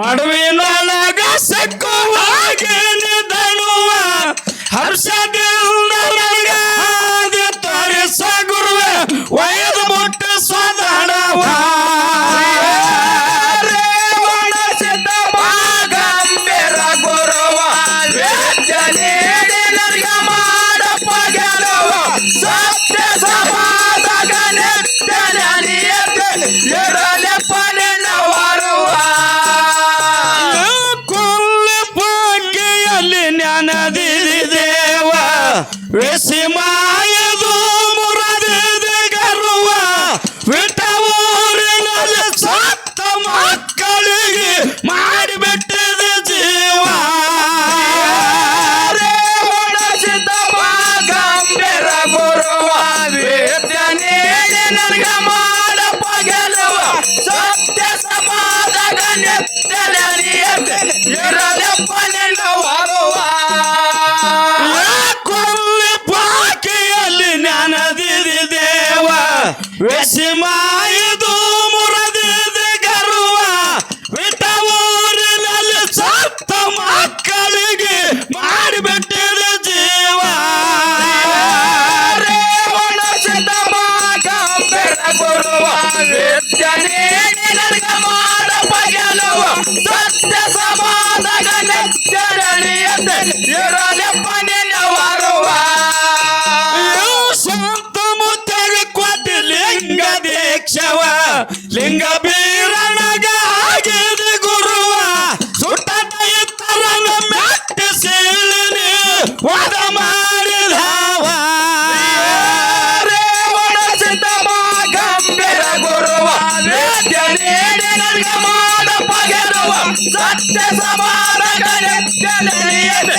ಮಡುವಿನೊಳಗ Recima. ವ್ಯಸಿಮಾಯದು ಮುರದಿದ ಗರ್ವ. ವಿಟವೂರಿನಲ್ಲಿ ಸತ್ತ ಮಕ್ಕಳಿಗೆ ಮಾಡಿಬಿಟ್ಟಿದ ಜೀವ. ರೇವಣಸಿದ ಮಾಗ ಬೆಳಗುರುವ ವಿದ್ಯ ನೀಡಿ ನನಗೆ ಮಾಡ ಬಗೆಲುವ ಸತ್ಯ ಸಮಾನಗ ನೆಚ್ಚರಣಿಯತೆ ಇರ ಕೆಟ್ಟ ಸೇಳನೆ ಸತ್ಯ ಸಮಾನ ಗಣತ್ಯ ನಡೆಯದೆ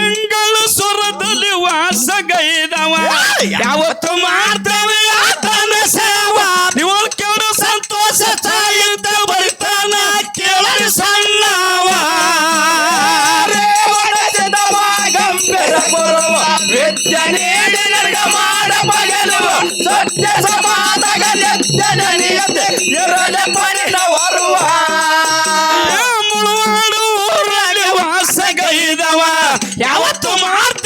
ಎಂಗಳ ಸುರದಲ್ಲಿ ಯಾವ ಯಾವತ್ತು ಮಾಡ್ತೇವೆ ಆತನ ಸೇವಾ. ನೀವು ಕೇಳ ಸಂತೋಷ ಚಾಯಂತ ಬರಿತಾನ ಕೇಳರಿ ಸಣ್ಣವ. ವಿದ್ಯ ನೀಡಿ ನರ್ಗ ಮಾಡ ಬಗೆಲುವ. ಸತ್ಯ ಸಮಾಧಗ ನಿತ್ಯ ನಿರಲೆ ಪರಿಣವರುವ ಯಾವತ್ತು ಮಾರ್ತ